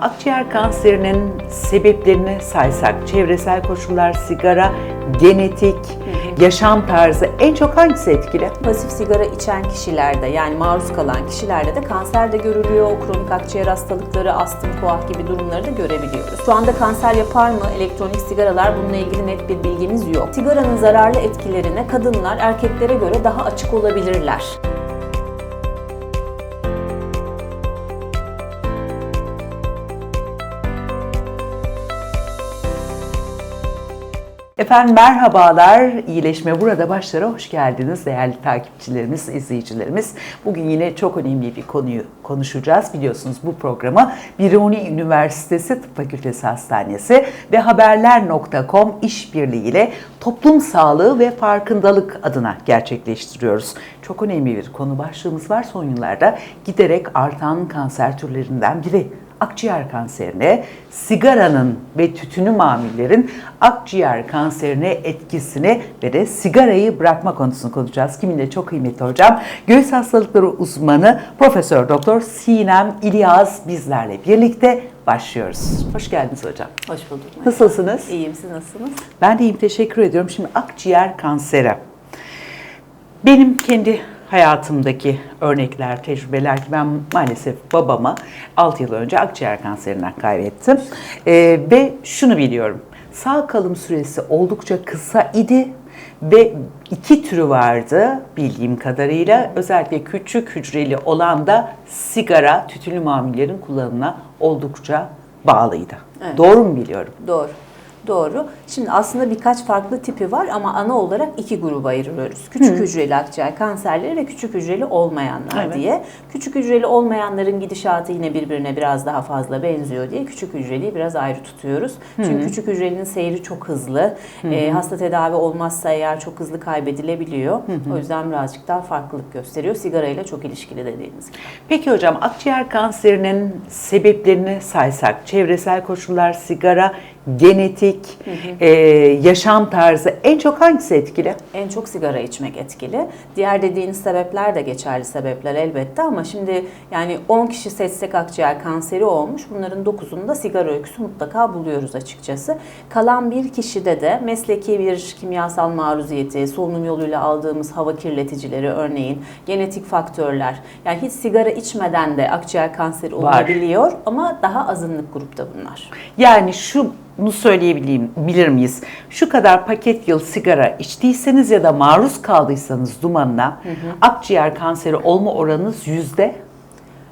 Akciğer kanserinin sebeplerini saysak, çevresel koşullar, sigara, genetik, yaşam tarzı en çok hangisi etkili? Pasif sigara içen kişilerde yani maruz kalan kişilerde de kanser de görülüyor. Kronik akciğer hastalıkları, astım, koah gibi durumları da görebiliyoruz. Şu anda kanser yapar mı elektronik sigaralar bununla ilgili net bir bilgimiz yok. Sigaranın zararlı etkilerine kadınlar erkeklere göre daha açık olabilirler. Efendim merhabalar, İyileşme Burada Başlara hoş geldiniz değerli takipçilerimiz, izleyicilerimiz. Bugün yine çok önemli bir konuyu konuşacağız. Biliyorsunuz bu programı Biruni Üniversitesi Tıp Fakültesi Hastanesi ve Haberler.com işbirliğiyle toplum sağlığı ve farkındalık adına gerçekleştiriyoruz. Çok önemli bir konu başlığımız var son yıllarda giderek artan kanser türlerinden biri akciğer kanserine, sigaranın ve tütünü mamullerin akciğer kanserine etkisini ve de sigarayı bırakma konusunu konuşacağız. Kiminle çok kıymetli hocam. Göğüs hastalıkları uzmanı Profesör Doktor Sinem İlyas bizlerle birlikte başlıyoruz. Hoş geldiniz hocam. Hoş bulduk. Nasılsınız? İyiyim, siz nasılsınız? Ben de iyiyim, teşekkür ediyorum. Şimdi akciğer kanseri. Benim kendi hayatımdaki örnekler, tecrübeler ki ben maalesef babamı 6 yıl önce akciğer kanserinden kaybettim. Ee, ve şunu biliyorum, sağ kalım süresi oldukça kısa idi ve iki türü vardı bildiğim kadarıyla. Özellikle küçük hücreli olan da sigara, tütünlü mamullerin kullanımına oldukça bağlıydı. Evet. Doğru mu biliyorum? Doğru. Doğru. Şimdi aslında birkaç farklı tipi var ama ana olarak iki gruba ayırıyoruz. Küçük hücreli akciğer kanserleri ve küçük hücreli olmayanlar Evet. diye. Küçük hücreli olmayanların gidişatı yine birbirine biraz daha fazla benziyor diye küçük hücreliyi biraz ayrı tutuyoruz. Çünkü küçük hücrelinin seyri çok hızlı. Ee, hasta tedavi olmazsa eğer çok hızlı kaybedilebiliyor. O yüzden birazcık daha farklılık gösteriyor. Sigara ile çok ilişkili dediğimiz gibi. Peki hocam akciğer kanserinin sebeplerini saysak, çevresel koşullar, sigara, genetik, e, yaşam tarzı en çok hangisi etkili? En çok sigara içmek etkili. Diğer dediğiniz sebepler de geçerli sebepler elbette ama şimdi yani 10 kişi seçsek akciğer kanseri olmuş. Bunların 9'unda sigara öyküsü mutlaka buluyoruz açıkçası. Kalan bir kişide de mesleki bir kimyasal maruziyeti, solunum yoluyla aldığımız hava kirleticileri örneğin, genetik faktörler. Yani hiç sigara içmeden de akciğer kanseri Var. olabiliyor ama daha azınlık grupta bunlar. Yani şunu söyleyebileyim, bilir miyiz? Şu kadar paket yıl sigara içtiyseniz ya da maruz kaldıysanız dumanına akciğer kanseri olma oranınız yüzde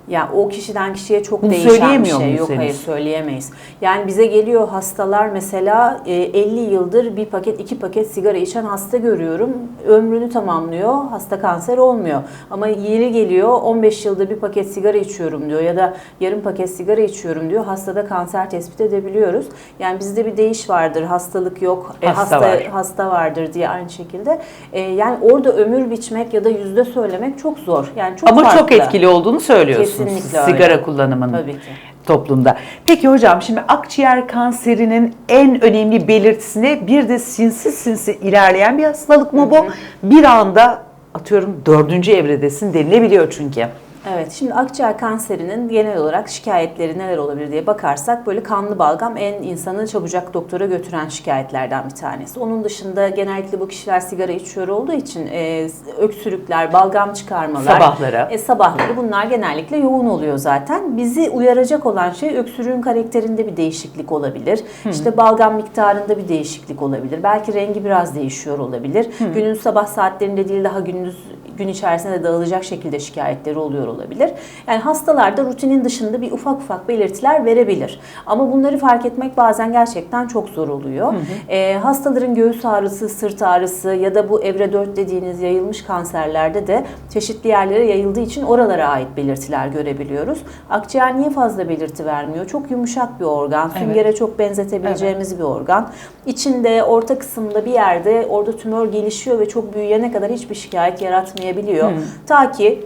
Yani o kişiden kişiye çok Bunu değişen bir şey. muyuz Yok henüz? hayır söyleyemeyiz. Yani bize geliyor hastalar mesela e, 50 yıldır bir paket iki paket sigara içen hasta görüyorum. Ömrünü tamamlıyor. Hasta kanser olmuyor. Ama yeri geliyor 15 yılda bir paket sigara içiyorum diyor ya da yarım paket sigara içiyorum diyor. Hastada kanser tespit edebiliyoruz. Yani bizde bir değiş vardır. Hastalık yok. e, Hasta hasta var. hasta vardır diye aynı şekilde. E, yani orada ömür biçmek ya da yüzde söylemek çok zor. Yani çok ama çok farklı. etkili olduğunu söylüyorsunuz Kesinlikle öyle. sigara kullanımının Tabii ki. toplumda. Peki hocam şimdi akciğer kanserinin en önemli belirtisi bir de sinsi sinsi ilerleyen bir hastalık mı bu? Bir anda atıyorum dördüncü evredesin denilebiliyor çünkü. Evet, şimdi akciğer kanserinin genel olarak şikayetleri neler olabilir diye bakarsak böyle kanlı balgam en insanı çabucak doktora götüren şikayetlerden bir tanesi. Onun dışında genellikle bu kişiler sigara içiyor olduğu için e, öksürükler, balgam çıkarmalar, Sabahları. e, sabahları bunlar genellikle yoğun oluyor zaten. Bizi uyaracak olan şey öksürüğün karakterinde bir değişiklik olabilir. İşte balgam miktarında bir değişiklik olabilir. Belki rengi biraz değişiyor olabilir. Günün sabah saatlerinde değil daha gündüz gün içerisinde de dağılacak şekilde şikayetleri oluyor olabilir. Yani hastalarda rutinin dışında bir ufak ufak belirtiler verebilir. Ama bunları fark etmek bazen gerçekten çok zor oluyor. Ee, hastaların göğüs ağrısı, sırt ağrısı ya da bu evre 4 dediğiniz yayılmış kanserlerde de çeşitli yerlere yayıldığı için oralara ait belirtiler görebiliyoruz. Akciğer niye fazla belirti vermiyor? Çok yumuşak bir organ. Süngere çok benzetebileceğimiz bir organ. İçinde orta kısımda bir yerde orada tümör gelişiyor ve çok büyüyene kadar hiçbir şikayet yaratmayabiliyor. Ta ki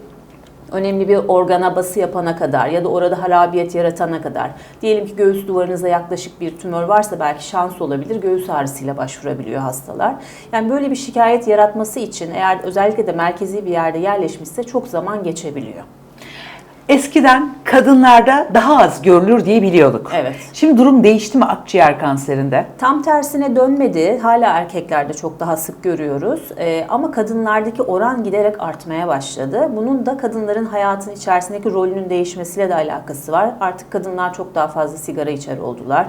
önemli bir organa bası yapana kadar ya da orada harabiyet yaratana kadar. Diyelim ki göğüs duvarınıza yaklaşık bir tümör varsa belki şans olabilir. Göğüs ağrısıyla başvurabiliyor hastalar. Yani böyle bir şikayet yaratması için eğer özellikle de merkezi bir yerde yerleşmişse çok zaman geçebiliyor. Eskiden kadınlarda daha az görülür diye biliyorduk. Evet. Şimdi durum değişti mi akciğer kanserinde? Tam tersine dönmedi. Hala erkeklerde çok daha sık görüyoruz. Ee, ama kadınlardaki oran giderek artmaya başladı. Bunun da kadınların hayatın içerisindeki rolünün değişmesiyle de alakası var. Artık kadınlar çok daha fazla sigara içer oldular.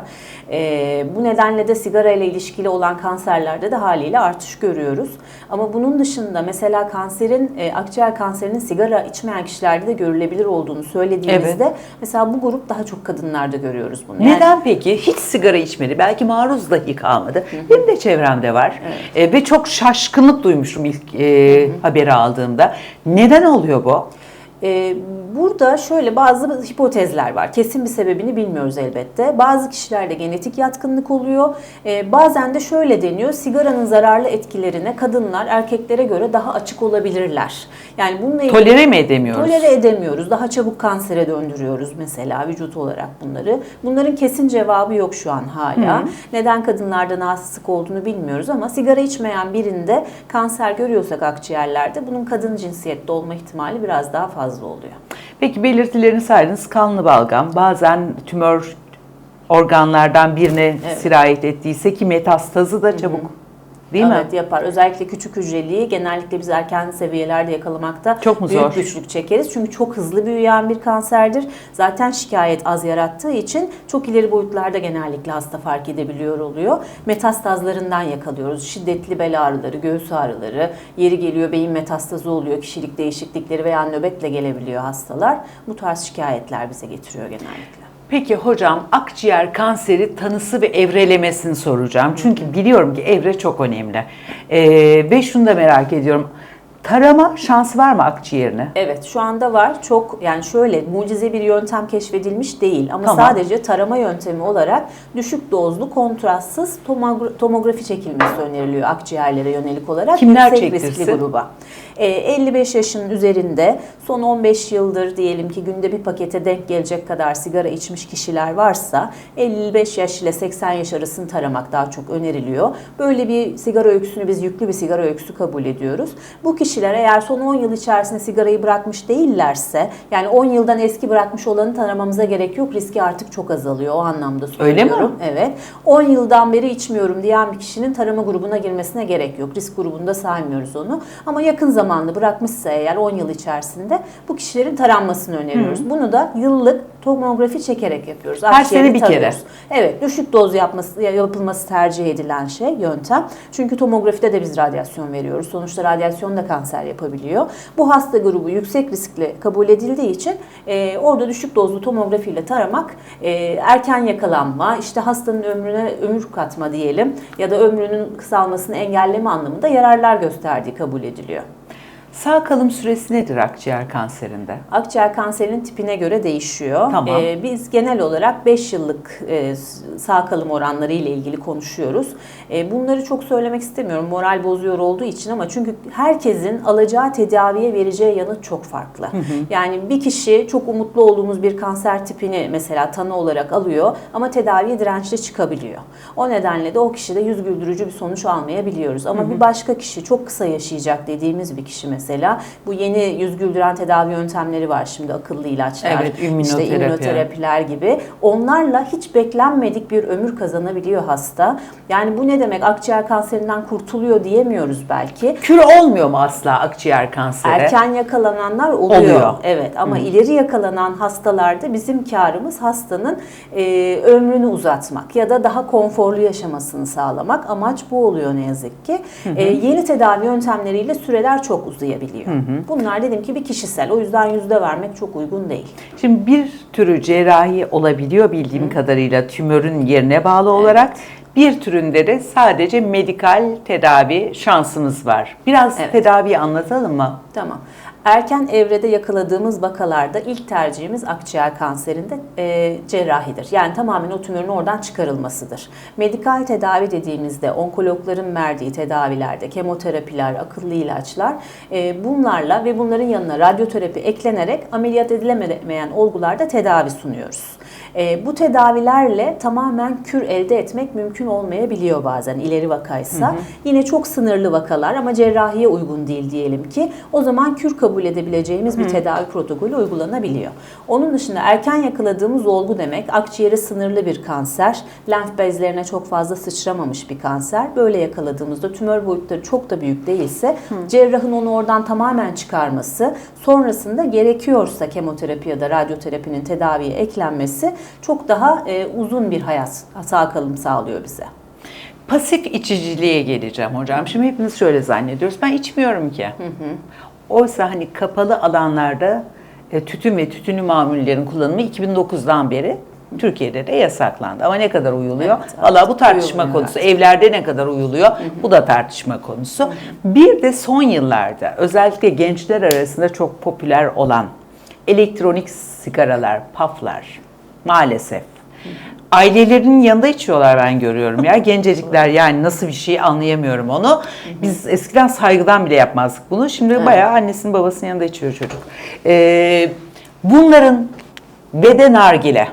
Ee, bu nedenle de sigara ile ilişkili olan kanserlerde de haliyle artış görüyoruz. Ama bunun dışında mesela kanserin, e, akciğer kanserinin sigara içmeyen kişilerde de görülebilir olduğunu söylediğimizde mesela bu grup daha çok kadınlarda görüyoruz bunu. Yani- Neden peki? Hiç sigara içmedi. Belki maruz dahi kalmadı. Benim de çevremde var. E, ve çok şaşkınlık duymuştum ilk e, haberi aldığımda. Neden oluyor bu? Ee, burada şöyle bazı hipotezler var. Kesin bir sebebini bilmiyoruz elbette. Bazı kişilerde genetik yatkınlık oluyor. Ee, bazen de şöyle deniyor. Sigaranın zararlı etkilerine kadınlar erkeklere göre daha açık olabilirler. Yani bununla ilgili Tolere mi edemiyoruz? Tolere edemiyoruz. Daha çabuk kansere döndürüyoruz mesela vücut olarak bunları. Bunların kesin cevabı yok şu an hala. Neden kadınlarda daha sık olduğunu bilmiyoruz ama sigara içmeyen birinde kanser görüyorsak akciğerlerde bunun kadın cinsiyette olma ihtimali biraz daha fazla oluyor. Peki belirtilerini saydınız. Kanlı balgam, bazen tümör organlardan birine sirayet ettiyse ki metastazı da çabuk değil mi? evet yapar. Özellikle küçük hücreliği genellikle biz erken seviyelerde yakalamakta Çok mu büyük zor? güçlük çekeriz. Çünkü çok hızlı büyüyen bir kanserdir. Zaten şikayet az yarattığı için çok ileri boyutlarda genellikle hasta fark edebiliyor oluyor. Metastazlarından yakalıyoruz. Şiddetli bel ağrıları, göğüs ağrıları, yeri geliyor beyin metastazı oluyor, kişilik değişiklikleri veya nöbetle gelebiliyor hastalar. Bu tarz şikayetler bize getiriyor genellikle. Peki hocam akciğer kanseri tanısı ve evrelemesini soracağım. Çünkü biliyorum ki evre çok önemli. Ee, ve şunu da merak ediyorum. Tarama şansı var mı akciğerine? Evet şu anda var. Çok yani şöyle mucize bir yöntem keşfedilmiş değil ama Tamam. sadece tarama yöntemi olarak düşük dozlu kontrastsız tomogra- tomografi çekilmesi öneriliyor akciğerlere yönelik olarak. Kimler yüksek çektirsin? riskli gruba. Ee, 55 yaşın üzerinde son 15 yıldır diyelim ki günde bir pakete denk gelecek kadar sigara içmiş kişiler varsa 55 yaş ile 80 yaş arasını taramak daha çok öneriliyor. Böyle bir sigara öyküsünü biz yüklü bir sigara öyküsü kabul ediyoruz. Bu kişiler eğer son 10 yıl içerisinde sigarayı bırakmış değillerse yani 10 yıldan eski bırakmış olanı taramamıza gerek yok. Riski artık çok azalıyor o anlamda Öyle mi? söylüyorum. Evet. 10 yıldan beri içmiyorum diyen bir kişinin tarama grubuna girmesine gerek yok. Risk grubunda saymıyoruz onu. Ama yakın zamanlı bırakmışsa eğer 10 yıl içerisinde bu kişilerin taranmasını öneriyoruz. Bunu da yıllık tomografi çekerek yapıyoruz. Her sene bir kere. tarıyoruz. Evet, düşük doz yapması yapılması tercih edilen şey, yöntem. Çünkü tomografide de biz radyasyon veriyoruz. Sonuçta radyasyon da kanser yapabiliyor. Bu hasta grubu yüksek riskli kabul edildiği için e, orada düşük dozlu tomografiyle taramak e, erken yakalanma, işte hastanın ömrüne ömür katma diyelim ya da ömrünün kısalmasını engelleme anlamında yararlar gösterdiği kabul ediliyor. Sağ kalım süresi nedir akciğer kanserinde? Akciğer kanserinin tipine göre değişiyor. Tamam. Ee, biz genel olarak 5 yıllık e, sağ kalım oranları ile ilgili konuşuyoruz. E, bunları çok söylemek istemiyorum moral bozuyor olduğu için ama çünkü herkesin alacağı tedaviye vereceği yanıt çok farklı. Yani bir kişi çok umutlu olduğumuz bir kanser tipini mesela tanı olarak alıyor ama tedaviye dirençli çıkabiliyor. O nedenle de o kişide yüz güldürücü bir sonuç almayabiliyoruz. Ama bir başka kişi çok kısa yaşayacak dediğimiz bir kişi mesela bu yeni yüz güldüren tedavi yöntemleri var şimdi akıllı ilaçlar, Evet, işte immünoterapi. immünoterapiler gibi. Onlarla hiç beklenmedik bir ömür kazanabiliyor hasta. Yani bu ne demek? Akciğer kanserinden kurtuluyor diyemiyoruz belki. Kür olmuyor mu asla akciğer kanseri? Erken yakalananlar oluyor. Oluyor. Evet ama ileri yakalanan hastalarda bizim karımız hastanın e, ömrünü uzatmak ya da daha konforlu yaşamasını sağlamak. Amaç bu oluyor ne yazık ki. E, yeni tedavi yöntemleriyle süreler çok uzayabiliyor. Bunlar dedim ki bir kişisel. O yüzden yüzde vermek çok uygun değil. Şimdi bir türü cerrahi olabiliyor bildiğim kadarıyla tümörün yerine bağlı olarak. Bir türünde de sadece medikal tedavi şansımız var. Biraz Evet. tedaviyi anlatalım mı? Tamam. Erken evrede yakaladığımız vakalarda ilk tercihimiz akciğer kanserinde e, cerrahidir. Yani tamamen o tümörün oradan çıkarılmasıdır. Medikal tedavi dediğimizde onkologların verdiği tedavilerde kemoterapiler, akıllı ilaçlar e, bunlarla ve bunların yanına radyoterapi eklenerek ameliyat edilemeyen olgularda tedavi sunuyoruz. E, bu tedavilerle tamamen kür elde etmek mümkün olmayabiliyor bazen ileri vakaysa. Yine çok sınırlı vakalar ama cerrahiye uygun değil diyelim ki o zaman kür kabul edebileceğimiz bir tedavi protokolü uygulanabiliyor. Onun dışında erken yakaladığımız olgu demek akciğere sınırlı bir kanser, lenf bezlerine çok fazla sıçramamış bir kanser. Böyle yakaladığımızda tümör boyutları çok da büyük değilse cerrahın onu oradan tamamen çıkarması, sonrasında gerekiyorsa kemoterapi ya da radyoterapinin tedaviye eklenmesi çok daha e, uzun bir hayat sağ kalım sağlıyor bize. Pasif içiciliğe geleceğim hocam. Şimdi hepimiz şöyle zannediyoruz. Ben içmiyorum ki. Oysa hani kapalı alanlarda e, tütün ve tütünlü mamullerin kullanımı 2009'dan beri Türkiye'de de yasaklandı. Ama ne kadar uyuluyor? Evet, Valla bu tartışma uyuluyor konusu. Evlerde ne kadar uyuluyor? Bu da tartışma konusu. Bir de son yıllarda özellikle gençler arasında çok popüler olan elektronik sigaralar, paflar maalesef. Ailelerinin yanında içiyorlar ben görüyorum ya. Gencecikler yani nasıl bir şey anlayamıyorum onu. Biz eskiden saygıdan bile yapmazdık bunu. Şimdi bayağı annesinin babasının yanında içiyor çocuk. Ee, bunların ve de nargile.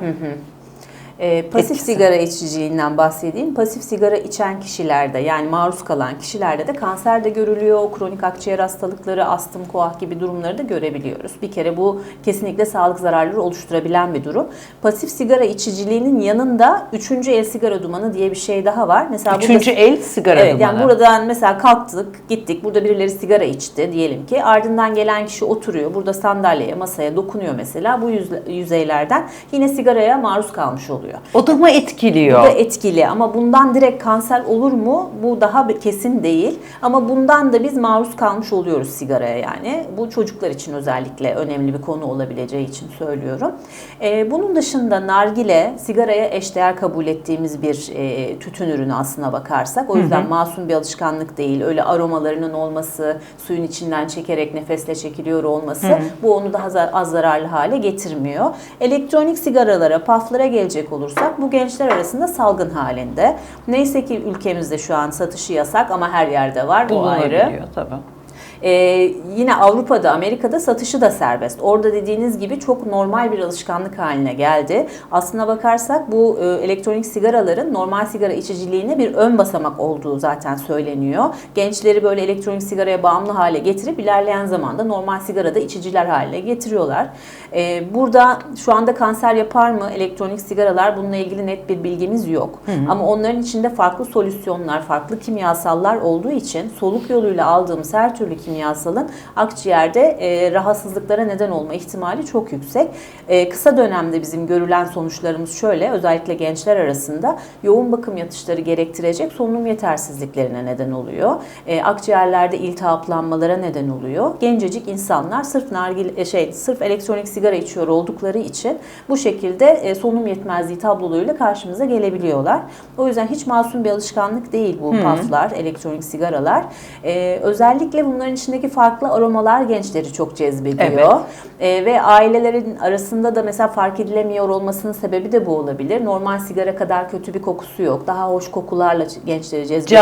E, pasif Etkisi. sigara içiciliğinden bahsedeyim. Pasif sigara içen kişilerde yani maruz kalan kişilerde de kanser de görülüyor. Kronik akciğer hastalıkları, astım, koah gibi durumları da görebiliyoruz. Bir kere bu kesinlikle sağlık zararları oluşturabilen bir durum. Pasif sigara içiciliğinin yanında üçüncü el sigara dumanı diye bir şey daha var. Mesela burada- Üçüncü el sigara Evet, dumanı. yani buradan mesela kalktık, gittik. Burada birileri sigara içti diyelim ki. Ardından gelen kişi oturuyor. Burada sandalyeye, masaya dokunuyor mesela. Bu yüz- yüzeylerden yine sigaraya maruz kalmış oluyor. O da mı etkiliyor? Bu da etkili ama bundan direkt kanser olur mu? Bu daha kesin değil. Ama bundan da biz maruz kalmış oluyoruz sigaraya yani. Bu çocuklar için özellikle önemli bir konu olabileceği için söylüyorum. Ee, bunun dışında nargile sigaraya eşdeğer kabul ettiğimiz bir e, tütün ürünü aslına bakarsak. O yüzden masum bir alışkanlık değil. Öyle aromalarının olması, suyun içinden çekerek nefesle çekiliyor olması bu onu daha az zararlı hale getirmiyor. Elektronik sigaralara, paflara gelecek olursak bu gençler arasında salgın halinde. Neyse ki ülkemizde şu an satışı yasak ama her yerde var. Bu ayrı. Tabii. Ee, yine Avrupa'da, Amerika'da satışı da serbest. Orada dediğiniz gibi çok normal bir alışkanlık haline geldi. Aslına bakarsak bu e, elektronik sigaraların normal sigara içiciliğine bir ön basamak olduğu zaten söyleniyor. Gençleri böyle elektronik sigaraya bağımlı hale getirip ilerleyen zamanda normal sigarada içiciler haline getiriyorlar. Ee, burada şu anda kanser yapar mı elektronik sigaralar? Bununla ilgili net bir bilgimiz yok. Ama onların içinde farklı solüsyonlar, farklı kimyasallar olduğu için soluk yoluyla aldığımız her türlü kimyasalın akciğerde e, rahatsızlıklara neden olma ihtimali çok yüksek. E, kısa dönemde bizim görülen sonuçlarımız şöyle, özellikle gençler arasında yoğun bakım yatışları gerektirecek solunum yetersizliklerine neden oluyor. E, akciğerlerde iltihaplanmalara neden oluyor. Gencecik insanlar sırf nargile şey sırf elektronik sigara içiyor oldukları için bu şekilde e, solunum yetmezliği tablolarıyla karşımıza gelebiliyorlar. O yüzden hiç masum bir alışkanlık değil bu paflar, elektronik sigaralar. E, özellikle bunların içindeki farklı aromalar gençleri çok cezbediyor. E, ve ailelerin arasında da mesela fark edilemiyor olmasının sebebi de bu olabilir. Normal sigara kadar kötü bir kokusu yok. Daha hoş kokularla gençleri cezbettikleri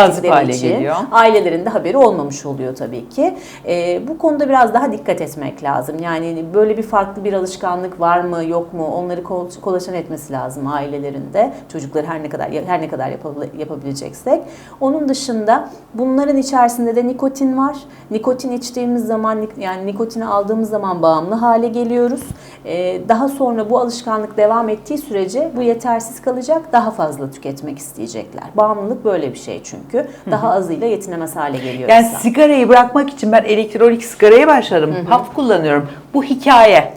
için geliyor. ailelerin de haberi olmamış oluyor tabii ki. E, bu konuda biraz daha dikkat etmek lazım. Yani böyle bir farklı bir alışkanlık var mı yok mu onları kol, kolaçan etmesi lazım ailelerinde. Çocukları her ne kadar her ne kadar yapabil- yapabileceksek. Onun dışında bunların içerisinde de nikotin var. Nikotin içtiğimiz zaman yani nikotini aldığımız zaman bağımlı hale geliyoruz. E, daha sonra bu alışkanlık devam ettiği sürece bu yetersiz kalacak. Daha fazla tüketmek isteyecekler. Bağımlılık böyle bir şey çünkü. Daha azıyla yetinemez hale geliyor Yani insan. sigarayı bırakmak için ben elektronik sigaraya başladım. Paf kullanıyorum. Bu hikaye.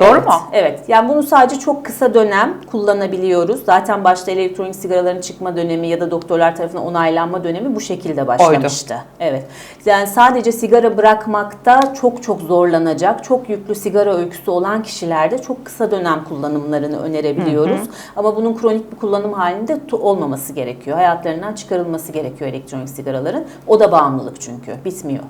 Doğru evet, mu? Evet. Yani bunu sadece çok kısa dönem kullanabiliyoruz. Zaten başta elektronik sigaraların çıkma dönemi ya da doktorlar tarafından onaylanma dönemi bu şekilde başlamıştı. Evet. Yani sadece sigara bırakmakta çok çok zorlanacak, çok yüklü sigara öyküsü olan kişilerde çok kısa dönem kullanımlarını önerebiliyoruz. Ama bunun kronik bir kullanım halinde olmaması gerekiyor. Hayatlarından çıkarılması gerekiyor elektronik sigaraların. O da bağımlılık çünkü. Bitmiyor.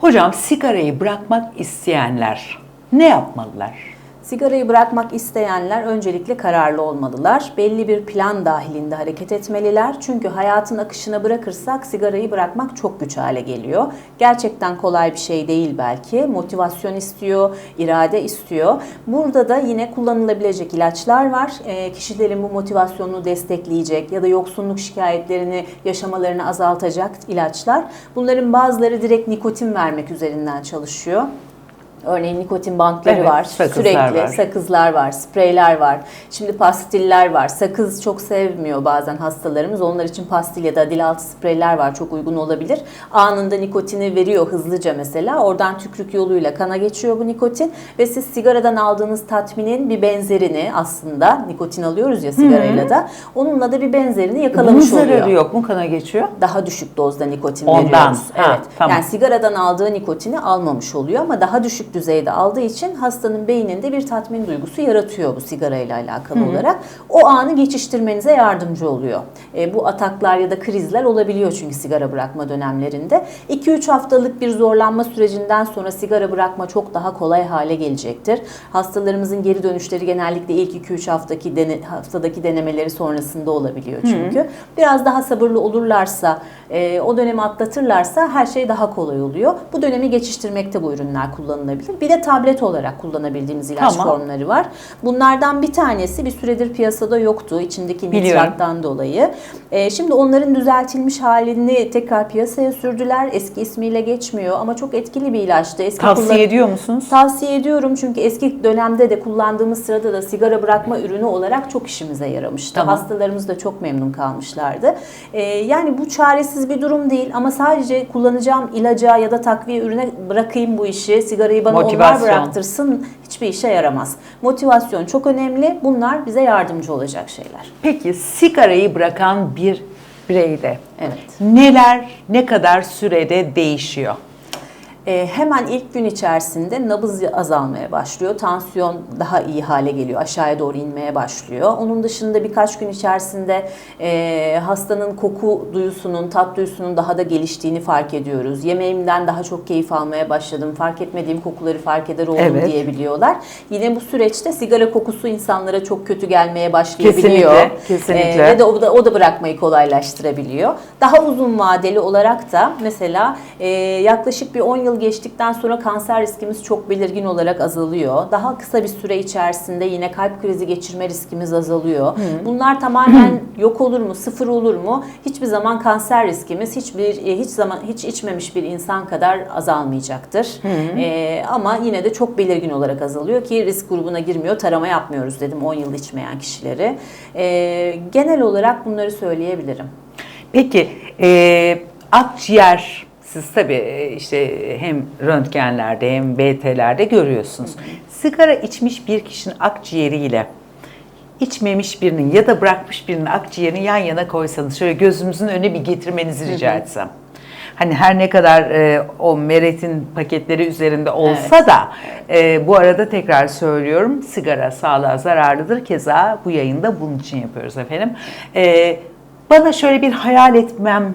Hocam sigarayı bırakmak isteyenler ne yapmalılar? Sigarayı bırakmak isteyenler öncelikle kararlı olmalılar. Belli bir plan dahilinde hareket etmeliler. Çünkü hayatın akışına bırakırsak sigarayı bırakmak çok güç hale geliyor. Gerçekten kolay bir şey değil belki. Motivasyon istiyor, irade istiyor. Burada da yine kullanılabilecek ilaçlar var. Ee, kişilerin bu motivasyonunu destekleyecek ya da yoksunluk şikayetlerini yaşamalarını azaltacak ilaçlar. Bunların bazıları direkt nikotin vermek üzerinden çalışıyor. Örneğin nikotin bantları Evet, var, sakızlar sürekli var. sakızlar var, spreyler var. Şimdi pastiller var. Sakız çok sevmiyor bazen hastalarımız. Onlar için pastil ya da dil altı spreyler var. Çok uygun olabilir. Anında nikotini veriyor hızlıca mesela. Oradan tükrük yoluyla kana geçiyor bu nikotin ve siz sigaradan aldığınız tatminin bir benzerini aslında nikotin alıyoruz ya sigarayla da onunla da bir benzerini Bunun yakalamış oluyor zararı yok mu kana geçiyor? daha düşük dozda nikotin Ondan. veriyoruz. Ha, evet. tamam. Yani sigaradan aldığı nikotini almamış oluyor ama daha düşük düzeyde aldığı için hastanın beyninde bir tatmin duygusu yaratıyor bu sigarayla alakalı olarak. O anı geçiştirmenize yardımcı oluyor. E, bu ataklar ya da krizler olabiliyor çünkü sigara bırakma dönemlerinde. 2-3 haftalık bir zorlanma sürecinden sonra sigara bırakma çok daha kolay hale gelecektir. Hastalarımızın geri dönüşleri genellikle ilk 2-3 haftaki dene, haftadaki denemeleri sonrasında olabiliyor çünkü. Biraz daha sabırlı olurlarsa, e, o dönemi atlatırlarsa her şey daha kolay oluyor. Bu dönemi geçiştirmekte bu ürünler kullanılabilir. Bir de tablet olarak kullanabildiğimiz ilaç Tamam. formları var. Bunlardan bir tanesi bir süredir piyasada yoktu içindeki nitrattan dolayı. E, şimdi onların düzeltilmiş halini tekrar piyasaya sürdüler. Eski ismiyle geçmiyor ama çok etkili bir ilaçtı. Eski Tavsiye kullan- ediyor musunuz? Tavsiye ediyorum çünkü eski dönemde de kullandığımız sırada da sigara bırakma ürünü olarak çok işimize yaramıştı. Tamam. Hastalarımız da çok memnun kalmışlardı. Ee, yani bu çaresiz bir durum değil ama sadece kullanacağım ilaca ya da takviye ürüne bırakayım bu işi, sigarayı bana onlar Motivasyon. bıraktırsın hiçbir işe yaramaz. Motivasyon çok önemli. Bunlar bize yardımcı olacak şeyler. Peki sigarayı bırakan bir bireyde Evet. neler ne kadar sürede değişiyor? Ee, hemen ilk gün içerisinde nabız azalmaya başlıyor. Tansiyon daha iyi hale geliyor. Aşağıya doğru inmeye başlıyor. Onun dışında birkaç gün içerisinde e, hastanın koku duyusunun, tat duyusunun daha da geliştiğini fark ediyoruz. Yemeğimden daha çok keyif almaya başladım. Fark etmediğim kokuları fark eder oldum Evet. diyebiliyorlar. Yine bu süreçte sigara kokusu insanlara çok kötü gelmeye başlayabiliyor. Kesinlikle, kesinlikle. Ee, ve de o da, o da bırakmayı kolaylaştırabiliyor. Daha uzun vadeli olarak da mesela e, yaklaşık bir 10 yıl geçtikten sonra kanser riskimiz çok belirgin olarak azalıyor. Daha kısa bir süre içerisinde yine kalp krizi geçirme riskimiz azalıyor. Bunlar tamamen yok olur mu, sıfır olur mu? Hiçbir zaman kanser riskimiz hiçbir e, hiç zaman hiç içmemiş bir insan kadar azalmayacaktır. E, ama yine de çok belirgin olarak azalıyor ki risk grubuna girmiyor. Tarama yapmıyoruz dedim 10 yıl içmeyen kişileri. E, genel olarak bunları söyleyebilirim. Peki e, akciğer siz tabii e, işte hem röntgenlerde hem BT'lerde görüyorsunuz. Sigara içmiş bir kişinin akciğeriyle içmemiş birinin ya da bırakmış birinin akciğerini yan yana koysanız şöyle gözümüzün önüne bir getirmenizi rica etsem. Hani her ne kadar e, o meretin paketleri üzerinde olsa da e, bu arada tekrar söylüyorum sigara sağlığa zararlıdır. Keza bu yayında bunun için yapıyoruz efendim. E, bana şöyle bir hayal etmem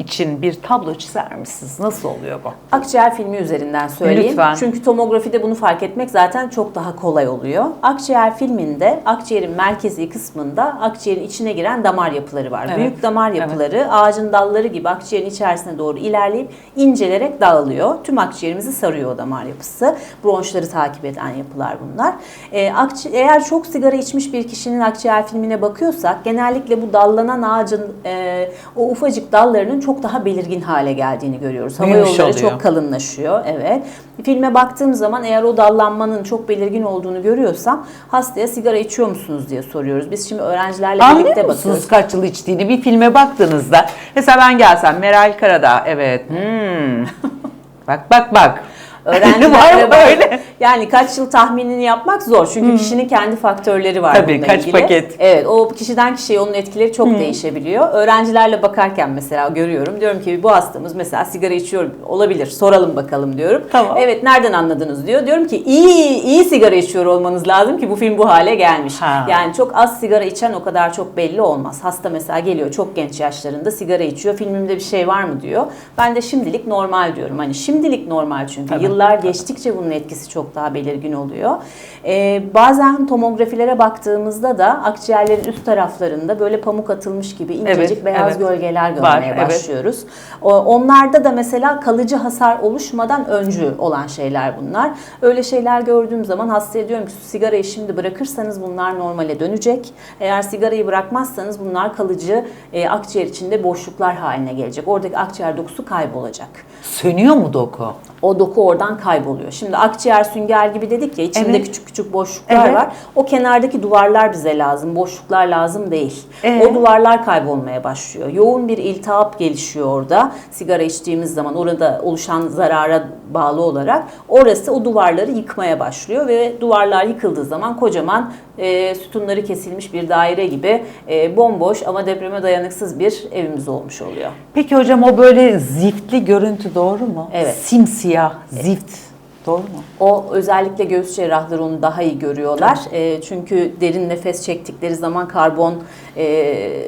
için bir tablo çizer misiniz? Nasıl oluyor bu? Akciğer filmi üzerinden söyleyeyim. Lütfen. Çünkü tomografide bunu fark etmek zaten çok daha kolay oluyor. Akciğer filminde akciğerin merkezi kısmında akciğerin içine giren damar yapıları var. Evet. Büyük damar yapıları ağacın dalları gibi akciğerin içerisine doğru ilerleyip incelerek dağılıyor. Tüm akciğerimizi sarıyor o damar yapısı. Bronşları takip eden yapılar bunlar. Ee, eğer çok sigara içmiş bir kişinin akciğer filmine bakıyorsak genellikle bu dallanan ağacın e, o ufacık dallarının çok daha belirgin hale geldiğini görüyoruz. Hava Büyümüş yolları oluyor. çok kalınlaşıyor. Evet. Filme baktığım zaman eğer o dallanmanın çok belirgin olduğunu görüyorsam hastaya sigara içiyor musunuz diye soruyoruz. Biz şimdi öğrencilerle Anlıyor birlikte musunuz bakıyoruz. kaç yıl içtiğini bir filme baktığınızda? Mesela ben gelsem Meral Karadağ evet. Hmm. bak bak bak. Var Öğrencilerle öyle? Yani kaç yıl tahminini yapmak zor. Çünkü kişinin kendi faktörleri var Tabii, bununla kaç ilgili. paket? Evet o kişiden kişiye onun etkileri çok değişebiliyor. Öğrencilerle bakarken mesela görüyorum. Diyorum ki bu hastamız mesela sigara içiyor olabilir. Soralım bakalım diyorum. Tamam. Evet nereden anladınız diyor. Diyorum ki iyi iyi sigara içiyor olmanız lazım ki bu film bu hale gelmiş. Ha. Yani çok az sigara içen o kadar çok belli olmaz. Hasta mesela geliyor çok genç yaşlarında sigara içiyor. Filmimde bir şey var mı diyor. Ben de şimdilik normal diyorum. Hani şimdilik normal çünkü. Tabii. Yıllar yıllar geçtikçe bunun etkisi çok daha belirgin oluyor. Ee, bazen tomografilere baktığımızda da akciğerlerin üst taraflarında böyle pamuk atılmış gibi incecik Evet, beyaz evet. gölgeler Var, görmeye evet. başlıyoruz. O- Onlarda da mesela kalıcı hasar oluşmadan öncü olan şeyler bunlar. Öyle şeyler gördüğüm zaman hastaya diyorum ki sigarayı şimdi bırakırsanız bunlar normale dönecek. Eğer sigarayı bırakmazsanız bunlar kalıcı e, akciğer içinde boşluklar haline gelecek. Oradaki akciğer dokusu kaybolacak. Sönüyor mu doku? O doku oradan kayboluyor. Şimdi akciğer sünger gibi dedik ya içinde Evet. küçük küçük boşluklar Evet. var. O kenardaki duvarlar bize lazım. Boşluklar lazım değil. Ee? O duvarlar kaybolmaya başlıyor. Yoğun bir iltihap gelişiyor orada. Sigara içtiğimiz zaman orada oluşan zarara bağlı olarak orası o duvarları yıkmaya başlıyor ve duvarlar yıkıldığı zaman kocaman e, sütunları kesilmiş bir daire gibi e, bomboş ama depreme dayanıksız bir evimiz olmuş oluyor. Peki hocam o böyle ziftli görüntü doğru mu? Evet. Simsiyah, zift. Doğru mu? O özellikle göğüs cerrahları onu daha iyi görüyorlar. E, çünkü derin nefes çektikleri zaman karbon e,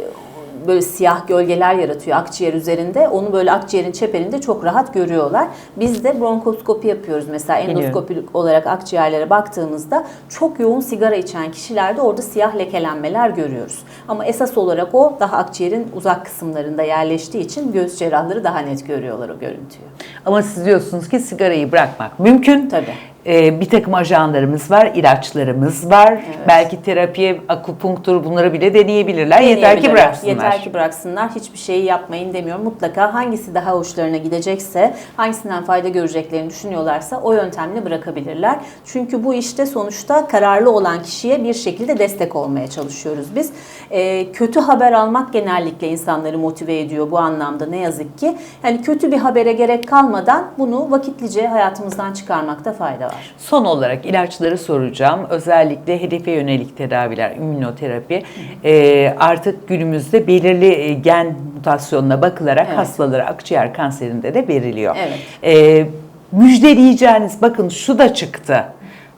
böyle siyah gölgeler yaratıyor akciğer üzerinde. Onu böyle akciğerin çeperinde çok rahat görüyorlar. Biz de bronkoskopi yapıyoruz mesela endoskopi olarak akciğerlere baktığımızda çok yoğun sigara içen kişilerde orada siyah lekelenmeler görüyoruz. Ama esas olarak o daha akciğerin uzak kısımlarında yerleştiği için göğüs cerrahları daha net görüyorlar o görüntüyü. Ama siz diyorsunuz ki sigarayı bırakmak mümkün. Tabii. Ee, bir takım ajanlarımız var, ilaçlarımız var. Belki terapiye, akupunktur bunları bile deneyebilirler. Yeter ki bıraksınlar. Yeter ki bıraksınlar. Hiçbir şeyi yapmayın demiyorum. Mutlaka hangisi daha hoşlarına gidecekse, hangisinden fayda göreceklerini düşünüyorlarsa o yöntemle bırakabilirler. Çünkü bu işte sonuçta kararlı olan kişiye bir şekilde destek olmaya çalışıyoruz biz. Ee, kötü haber almak genellikle insanları motive ediyor bu anlamda ne yazık ki. Yani kötü bir habere gerek kalmadan bunu vakitlice hayatımızdan çıkarmakta fayda var. Son olarak ilaçları soracağım. Özellikle hedefe yönelik tedaviler, immünoterapi e, artık günümüzde belirli e, gen mutasyonuna bakılarak Evet. hastalara akciğer kanserinde de veriliyor. Evet. E, müjdeleyeceğiniz bakın şu da çıktı.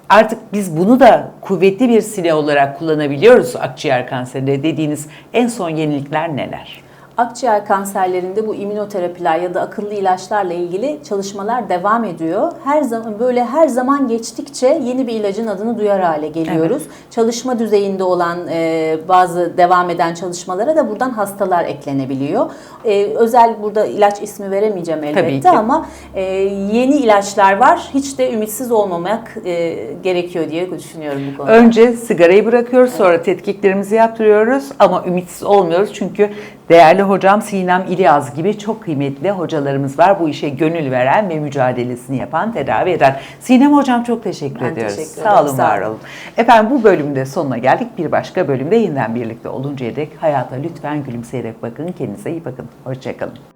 Artık biz bunu da kuvvetli bir silah olarak kullanabiliyoruz akciğer kanserinde dediğiniz en son yenilikler neler? Akciğer kanserlerinde bu immünoterapiler ya da akıllı ilaçlarla ilgili çalışmalar devam ediyor. Her zaman böyle her zaman geçtikçe yeni bir ilacın adını duyar hale geliyoruz. Çalışma düzeyinde olan e, bazı devam eden çalışmalara da buradan hastalar eklenebiliyor. E, özel burada ilaç ismi veremeyeceğim elbette ama e, yeni ilaçlar var. Hiç de ümitsiz olmamak e, gerekiyor diye düşünüyorum bu konuda. Önce sigarayı bırakıyoruz, sonra tetkiklerimizi yaptırıyoruz ama ümitsiz olmuyoruz çünkü değerli hocam Sinem İlyaz gibi çok kıymetli hocalarımız var. Bu işe gönül veren ve mücadelesini yapan, tedavi eden. Sinem hocam çok teşekkür Ben ediyoruz. teşekkür Sağ olun, sağ var olun. olun. Efendim bu bölümde sonuna geldik. Bir başka bölümde yeniden birlikte oluncaya dek hayata lütfen gülümseyerek bakın. Kendinize iyi bakın. Hoşçakalın.